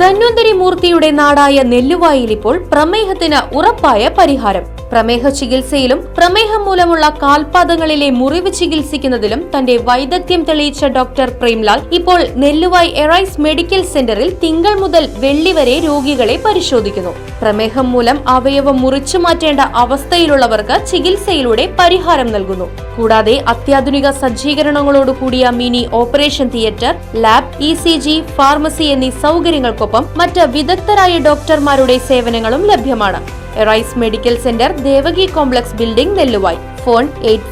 ധന്വന്തരി മൂർത്തിയുടെ നാടായ നെല്ലുവായിൽ ഇപ്പോൾ പ്രമേഹത്തിന് ഉറപ്പായ പരിഹാരം. പ്രമേഹ ചികിത്സയിലും പ്രമേഹം മൂലമുള്ള കാൽപാദങ്ങളിലെ മുറിവ് ചികിത്സിക്കുന്നതിലും തന്റെ വൈദഗ്ധ്യം തെളിയിച്ച ഡോക്ടർ പ്രേംലാൽ ഇപ്പോൾ നെല്ലുവായി എറൈസ് മെഡിക്കൽ സെന്ററിൽ തിങ്കൾ മുതൽ വെള്ളി വരെ രോഗികളെ പരിശോധിക്കുന്നു. പ്രമേഹം മൂലം അവയവം മുറിച്ചു മാറ്റേണ്ട അവസ്ഥയിലുള്ളവർക്ക് ചികിത്സയിലൂടെ പരിഹാരം നൽകുന്നു. കൂടാതെ അത്യാധുനിക സജ്ജീകരണങ്ങളോടുകൂടിയ mini operation theatre lab E C G pharmacy എന്നീ സൗകര്യങ്ങൾക്കൊപ്പം മറ്റ് വിദഗ്ധരായ ഡോക്ടർമാരുടെ സേവനങ്ങളും ലഭ്യമാണ്. Arise medical centre Devaki complex building Nelluvai. Phone eight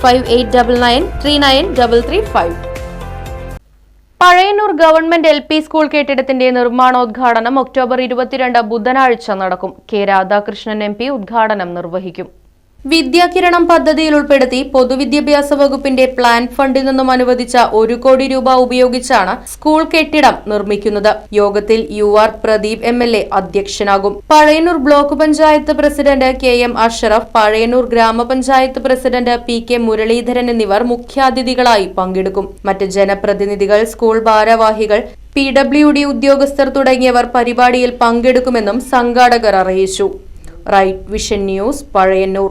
Pazhayannur government L P school കെട്ടിടത്തിന്റെ നിർമ്മാണോദ്ഘാടനം ഒക്ടോബർ ഇരുപത്തിരണ്ട് ബുധനാഴ്ച നടക്കും. കെ രാധാകൃഷ്ണൻ എം പി ഉദ്ഘാടനം നിർവഹിക്കും. വിദ്യാകിരണം പദ്ധതിയിൽ ഉൾപ്പെടുത്തി പൊതുവിദ്യാഭ്യാസ വകുപ്പിന്റെ പ്ലാൻ ഫണ്ടിൽ നിന്നും അനുവദിച്ച ഒരു കോടി രൂപ ഉപയോഗിച്ചാണ് സ്കൂൾ കെട്ടിടം നിർമ്മിക്കുന്നത്. യോഗത്തിൽ U R Pradeep M L A അധ്യക്ഷനാകും. Pazhayannur block panchayat president K M Ashraf Pazhayannur ഗ്രാമപഞ്ചായത്ത് പ്രസിഡന്റ് പി കെ മുരളീധരൻ എന്നിവർ മുഖ്യാതിഥികളായി പങ്കെടുക്കും. മറ്റ് ജനപ്രതിനിധികൾ സ്കൂൾ ഭാരവാഹികൾ പി ഡബ്ല്യു ഡി ഉദ്യോഗസ്ഥർ തുടങ്ങിയവർ പരിപാടിയിൽ പങ്കെടുക്കുമെന്നും സംഘാടകർ അറിയിച്ചു. Right vision news Pazhayannur.